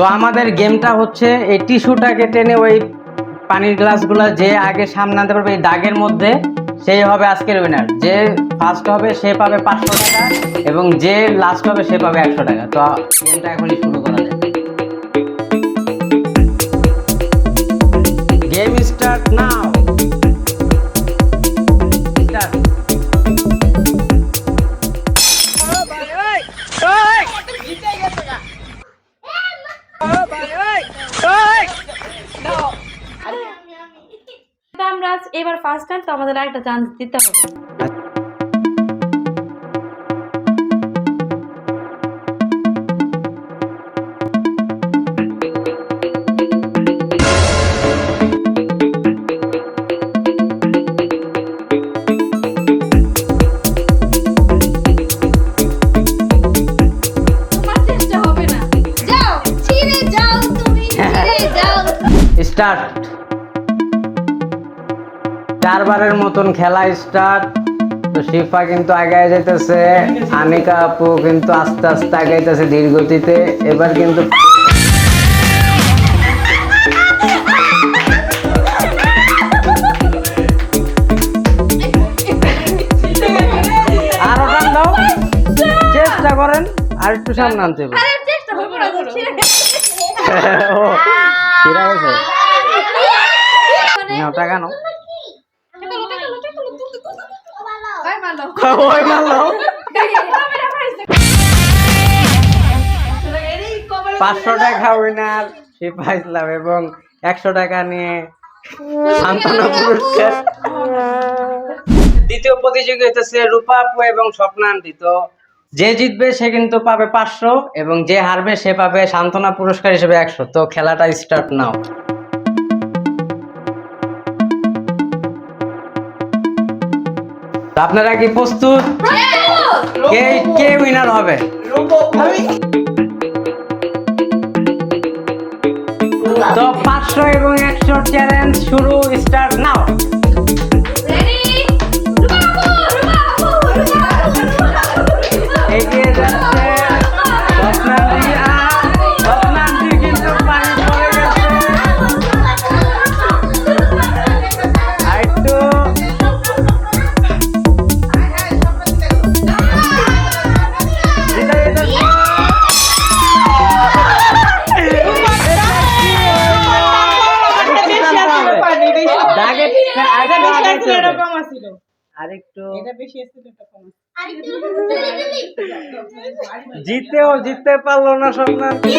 তো আমাদের গেমটা হচ্ছে এই টিস্যুটাকে টেনে ওই পানির গ্লাসগুলো যে আগে সামনে আনতে পারবে এই দাগের মধ্যে সেই হবে আজকের উইনার যে ফার্স্ট হবে সে পাবে পাঁচশো টাকা এবং যে লাস্ট হবে সে পাবে একশো টাকা। তো গেমটা এখনই শুরু করা যায় গেম স্টার্ট নাও এবার ফার্স্ট টাইম তো আমাদের একটা চান্স দিতে হবে। তোমার চারবারের মতন খেলা স্টার্ট তো শিফা কিন্তু আগায় যাইতেছে আনিকা আপু কিন্তু আস্তে আস্তে আগাইতেছে ধীর গতিতে এবার কিন্তু আরও টান দাও। চেষ্টা করেন আর একটু সামনে আনতে হবে। ও গেছে। টাকা নাও। ওই মারলো পাঁচশো টাকা উইনার শিফা ইসলাম এবং একশো টাকা নিয়ে সান্ত্বনা পুরস্কার দ্বিতীয় প্রতিযোগী হইতেছে রূপা আপু এবং স্বপ্নান্তি তো যে জিতবে সে কিন্তু পাবে পাঁচশো এবং যে হারবে সে পাবে সান্ত্বনা পুরস্কার হিসেবে একশো তো খেলাটা স্টার্ট নাও আপনারা কি প্রস্তুত? কে কে উইনার হবে? তো পাঁচশো এবং একশো চ্যালেঞ্জ শুরু স্টার্ট নাও আরেকটু আগাইতে হবে। আরেকটু। জিতেও জিততে পারল না স্বপ্নান্তি